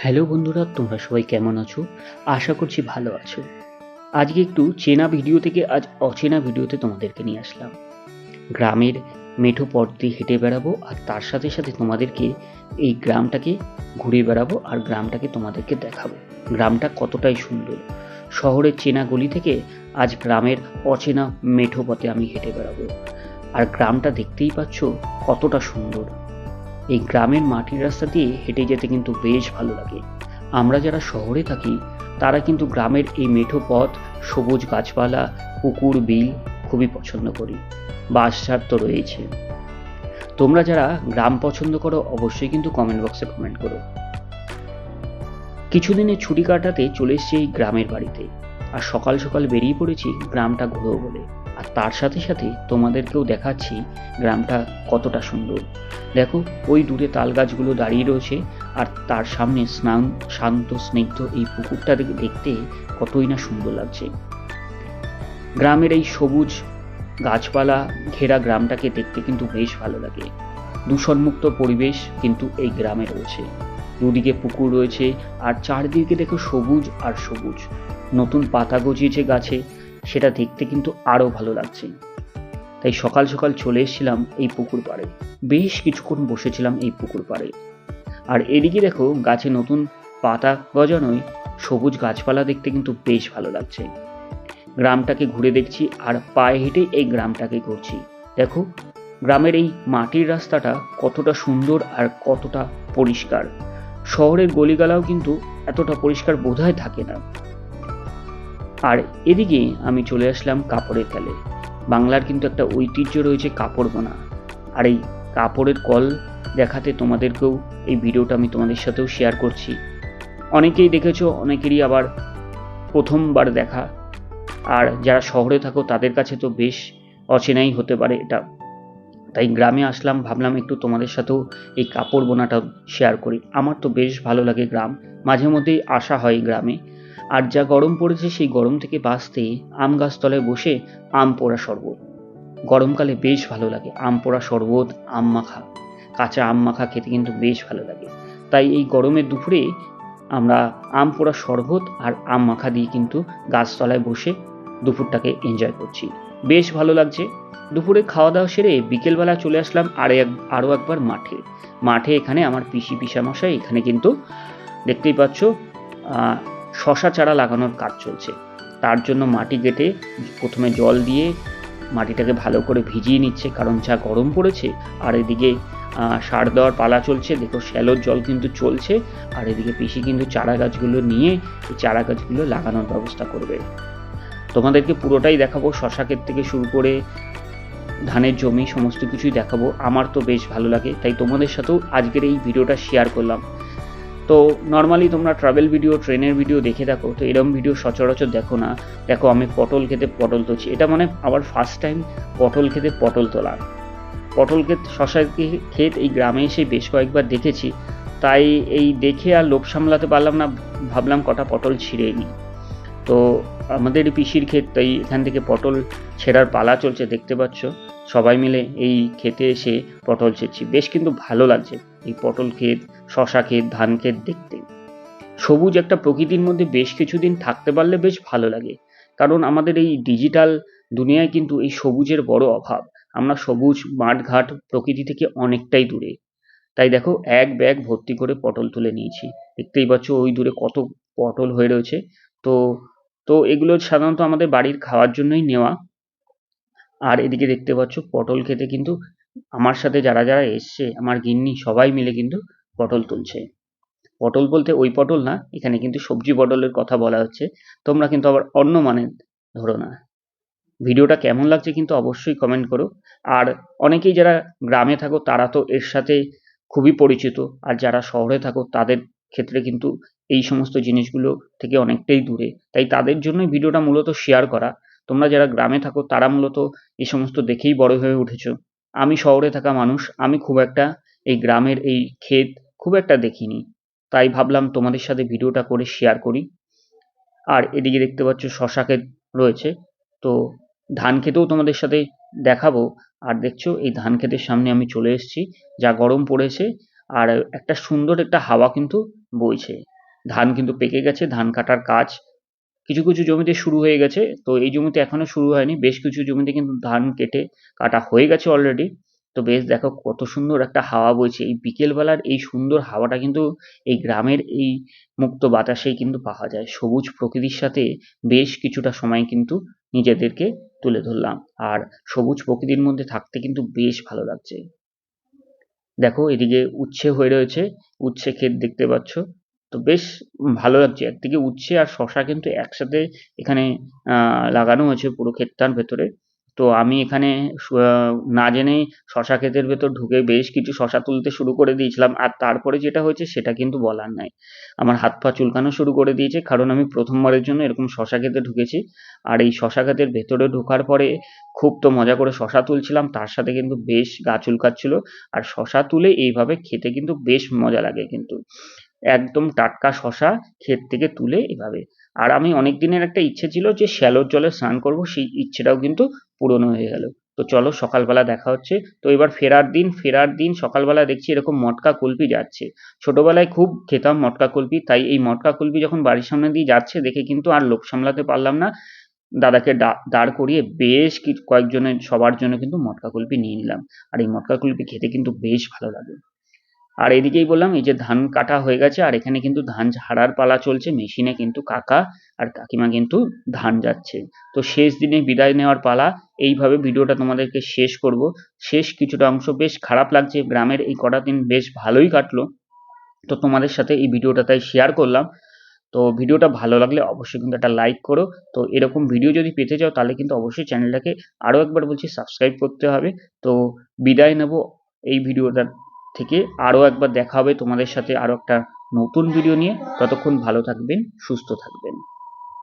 Hello বন্ধুরা, তোমরা সবাই কেমন আছো? আশা করছি ভালো আছো। আজকে একটু চেনা ভিডিও থেকে, আজ অচেনা ভিডিওতে তোমাদেরকে নিয়ে আসলাম। গ্রামের মেঠো পথ দিয়ে হেঁটে বেড়াবো আর তার সাথে সাথে তোমাদেরকে এই গ্রামটাকে ঘুরে বেড়াবো আর গ্রামটাকে তোমাদেরকে দেখাবো। গ্রামটা কতটাই সুন্দর। শহরের চেনা গলি থেকে আজ গ্রামের অচেনা মেঠো পথে আমি হেঁটে বেড়াবো। আর গ্রামটা দেখতেই পাচ্ছ কতটা সুন্দর। এই গ্রামের মাটির রাস্তা দিয়ে হেঁটে যেতে কিন্তু বেশ ভালো লাগে। আমরা যারা শহরে থাকি, তারা কিন্তু গ্রামের এই মেঠো পথ, সবুজ গাছপালা, পুকুর, বিল খুবই পছন্দ করি। বাসঝাড় তো রয়েছে তোমরা যারা গ্রাম পছন্দ করো, অবশ্যই কিন্তু কমেন্ট বক্সে কমেন্ট করো। কিছুদিনের ছুটি কাটাতে চলে এসেছি এই গ্রামের বাড়িতে। আর সকাল সকাল বেরিয়ে পড়েছি গ্রামটা ঘুরো বলে। আর তার সাথে সাথে তোমাদেরকেও দেখাচ্ছি গ্রামটা কতটা সুন্দর। দেখো, ওই দূরে তাল গাছগুলো দাঁড়িয়ে রয়েছে আর তার সামনে স্নান, শান্ত, স্নিগ্ধ এই পুকুরটা দেখতে কতই না সুন্দর লাগছে। গ্রামের এই সবুজ গাছপালা ঘেরা গ্রামটাকে দেখতে কিন্তু বেশ ভালো লাগে। দূষণমুক্ত পরিবেশ কিন্তু এই গ্রামে রয়েছে। দুদিকে পুকুর রয়েছে আর চারদিকে দেখো সবুজ আর সবুজ। নতুন পাতা গজিয়েছে গাছে সেটা দেখতে কিন্তু আরও ভালো লাগছে। তাই সকাল সকাল চলে এসেছিলাম এই পুকুর পাড়ে। বেশ কিছুক্ষণ বসেছিলাম এই পুকুর পাড়ে। আর এদিকে দেখো, গাছে নতুন পাতা গজানোয় সবুজ গাছপালা দেখতে কিন্তু বেশ ভালো লাগছে। গ্রামটাকে ঘুরে দেখছি আর পায়ে হেঁটে এই গ্রামটাকে ঘুরছি দেখো, গ্রামের এই মাটির রাস্তাটা কতটা সুন্দর আর কতটা পরিষ্কার। শহরের গলিগালাও কিন্তু এতটা পরিষ্কার বোধহয় থাকে না। আর এদিকে আমি চলে আসলাম কাপড়ের খেলে বাংলার কিন্তু একটা ঐতিহ্য রয়েছে কাপড় বোনা। আর এই কাপড়ের কল দেখাতে তোমাদেরকেও এই ভিডিওটা আমি তোমাদের সাথেও শেয়ার করছি। অনেকেই দেখেছ, অনেকেরই আবার প্রথমবার দেখা। আর যারা শহরে থাকো, তাদের কাছে তো বেশ অচেনাই হতে পারে এটা। তাই গ্রামে আসলাম, ভাবলাম একটু তোমাদের সাথেও এই কাপড় বোনাটা শেয়ার করি। আমার তো বেশ ভালো লাগে গ্রাম। মাঝে মধ্যেই আসা হয় গ্রামে। আর যা গরম পড়েছে সেই গরম থেকে বাঁচতে আম গাছতলায় বসে আম পোড়া শরবত। গরমকালে বেশ ভালো লাগে আম পোড়া শরবত, আম মাখা। কাঁচা আম মাখা খেতে কিন্তু বেশ ভালো লাগে। তাই এই গরমের দুপুরে আমরা আম পোড়া শরবত আর আম মাখা দিয়ে কিন্তু গাছতলায় বসে দুপুরটাকে এনজয় করছি। বেশ ভালো লাগছে। দুপুরে খাওয়া দাওয়া সেরে বিকেলবেলা চলে আসলাম আর এক, আরও একবার মাঠে। মাঠে এখানে আমার পিসি, পিসামশাই এখানে কিন্তু দেখতেই পাচ্ছ শশা চারা লাগানোর কাজ চলছে। তার জন্য মাটি কেটে প্রথমে জল দিয়ে মাটিটাকে ভালো করে ভিজিয়ে নিচ্ছে, কারণ যা গরম পড়েছে, আর এদিকে সার দেওয়ার পালা চলছে, দেখো শ্যালোর জল কিন্তু চলছে, আর এদিকে পিসি কিন্তু চারা গাছগুলো নিয়ে এই চারা গাছগুলো লাগানোর ব্যবস্থা করবে। তোমাদেরকে পুরোটাই দেখাবো, শশা ক্ষেত থেকে শুরু করে ধানের জমি, সমস্ত কিছুই দেখাবো। আমার তো বেশ ভালো লাগে, তাই তোমাদের সাথেও আজকের এই ভিডিওটা শেয়ার করলাম। তো নর্মালি তোমরা ট্রাভেল ভিডিও ট্রেনের ভিডিও দেখে থাকো, তো এরকম ভিডিও সচরাচর দেখো না। দেখো, আমি পটল খেতে পটল তুলছি। এটা মানে আবার ফার্স্ট টাইম পটল খেতে পটল তোলা। পটল ক্ষেত শশা ক্ষেত এই গ্রামে এসে বেশ কয়েকবার দেখেছি। তাই এই দেখে আর লোভ সামলাতে পারলাম না, ভাবলাম কটা পটল ছিঁড়ে নিই তো আমাদের পিসির ক্ষেত, তাই এখান থেকে পটল ছেঁড়ার পালা চলছে, দেখতে পাচ্ছ? সবাই মিলে এই খেতে এসে পটল ছেড়ছি। বেশ কিন্তু ভালো লাগছে এই পটল ক্ষেত, শশা ক্ষেত, ধান ক্ষেত দেখতে। সবুজ একটা প্রকৃতির মধ্যে বেশ কিছুদিন থাকতে পারলে বেশ ভালো লাগে। কারণ আমাদের এই ডিজিটাল দুনিয়ায় কিন্তু এই সবুজের বড় অভাব। আমরা সবুজ, মাঠঘাট প্রকৃতি থেকে অনেকটাই দূরে। তাই দেখো, এক ব্যাগ ভর্তি করে পটল তুলে নিয়েছি। দেখতেই পাচ্ছ ওই দূরে কত পটল হয়ে রয়েছে। তো তো এগুলো সাধারণত আমাদের বাড়ির খাওয়ার জন্যই নেওয়া। আর এদিকে দেখতে পাচ্ছ পটল খেতে কিন্তু আমার সাথে যারা যারা এসছে, আমার গিন্নি সবাই মিলে কিন্তু পটল তুলছে। পটল বলতে ওই পটল না, এখানে কিন্তু সবজি পটলের কথা বলা হচ্ছে। তোমরা কিন্তু আবার অন্য মানে ধরো না। ভিডিওটা কেমন লাগছে কিন্তু অবশ্যই কমেন্ট করো। আর অনেকেই যারা গ্রামে থাকো, তারা তো এর সাথে খুবই পরিচিত। আর যারা শহরে থাকো, তাদের ক্ষেত্রে কিন্তু এই সমস্ত জিনিসগুলো থেকে অনেকটাই দূরে। তাই তাদের জন্যই ভিডিওটা মূলত শেয়ার করা। তোমরা যারা গ্রামে থাকো, তারা মূলত এই সমস্ত দেখেই বড় হয়ে উঠেছো। আমি শহরে থাকা মানুষ, আমি খুব একটা এই গ্রামের এই ক্ষেত খুব একটা দেখিনি। তাই ভাবলাম তোমাদের সাথে ভিডিওটা করে শেয়ার করি। আর এদিকে দেখতে পাচ্ছ শশা ক্ষেত রয়েছে। তো ধান খেতেও তোমাদের সাথে দেখাবো। আর দেখছ, এই ধান ক্ষেতের সামনে আমি চলে এসেছি। যা গরম পড়েছে আর একটা সুন্দর একটা হাওয়া কিন্তু বইছে। ধান কিন্তু পেকে গেছে, ধান কাটার কাজ কিছু কিছু জমিতে শুরু হয়ে গেছে, তো এই জমিতে এখনও শুরু হয়নি। বেশ কিছু জমিতে কিন্তু ধান কেটে কাটা হয়ে গেছে অলরেডি তো বেশ দেখো কত সুন্দর একটা হাওয়া বইছে। এই বিকেলবেলার এই সুন্দর হাওয়াটা কিন্তু এই গ্রামের এই মুক্ত বাতাসেই কিন্তু পাওয়া যায়। সবুজ প্রকৃতির সাথে বেশ কিছুটা সময় কিন্তু নিজেদেরকে তুলে ধরলাম। আর সবুজ প্রকৃতির মধ্যে থাকতে কিন্তু বেশ ভালো লাগছে। দেখো এদিকে উচ্ছে হয়ে রয়েছে। উচ্ছে ক্ষেত দেখতে পাচ্ছ। তো বেশ ভালো লাগছে। একদিকে উচ্ছে আর শশা কিন্তু একসাথে এখানে লাগানো হয়েছে পুরো ক্ষেতটার ভেতরে। তো আমি এখানে না জেনেই শশা ক্ষেতের ভেতর ঢুকে বেশ কিছু শশা তুলতে শুরু করে দিয়েছিলাম। আর তারপরে যেটা হয়েছে সেটা কিন্তু বলার নাই। আমার হাত পা চুলকানো শুরু করে দিয়েছে, কারণ আমি প্রথমবারের জন্য এরকম শশা ক্ষেতে ঢুকেছি। আর এই শশা ক্ষেতের ভেতরে ঢোকার পরে খুব তো মজা করে শশা তুলছিলাম, তার সাথে কিন্তু বেশ গা চুলকাচ্ছিল। আর শশা তুলে এইভাবে খেতে কিন্তু বেশ মজা লাগে কিন্তু। একদম টাটকা শশা ক্ষেত থেকে তুলে এভাবে। আর আমি অনেক দিনের একটা ইচ্ছে ছিল যে শ্যালোর জলে স্নান করব, সেই ইচ্ছেটাও কিন্তু পূরণ হয়ে গেল। তো চলো সকালবেলা দেখা হচ্ছে। তো এবার ফেরার দিন ফেরার দিন সকালবেলা দেখছি এরকম মটকা কুলপি যাচ্ছে। ছোটবেলায় খুব খেতাম মটকা কুলপি, তাই এই মটকা কুলপি যখন বাড়ির সামনে দিয়ে যাচ্ছে, দেখে কিন্তু আর লোক সামলাতে পারলাম না। দাদাকে দাঁড় করিয়ে বেশ কয়েকজনের, সবার জন্য কিন্তু মটকা কুলপি নিয়ে নিলাম। আর এই মটকা কুলপি খেতে কিন্তু বেশ ভালো লাগে। আর এদিকেই বললাম, এই যে ধান কাটা হয়ে গেছে, আর এখানে কিন্তু ধান ঝাড়ার পালা চলছে, মেশিনে কিন্তু কাকা আর কাকিমা কিন্তু ধান যাচ্ছে। তো শেষ দিনে বিদায় নেওয়ার পালা, এইভাবে ভিডিওটা তোমাদেরকে শেষ করব। শেষ কিছুটা অংশ বেশ খারাপ লাগছে, গ্রামের এই কটা দিন বেশ ভালোই কাটলো। তো তোমাদের সাথে এই ভিডিওটা তাই শেয়ার করলাম। তো ভিডিওটা ভালো লাগলে অবশ্যই কিন্তু একটা লাইক করো। তো এরকম ভিডিও যদি পেতে চাও, তাহলে কিন্তু অবশ্যই চ্যানেলটাকে আরও একবার বলছি সাবস্ক্রাইব করতে হবে। তো বিদায় নেব এই ভিডিওটা থেকে আরও একবার দেখা হবে তোমাদের সাথে আরও একটা নতুন ভিডিও নিয়ে। ততক্ষণ ভালো থাকবেন, সুস্থ থাকবেন।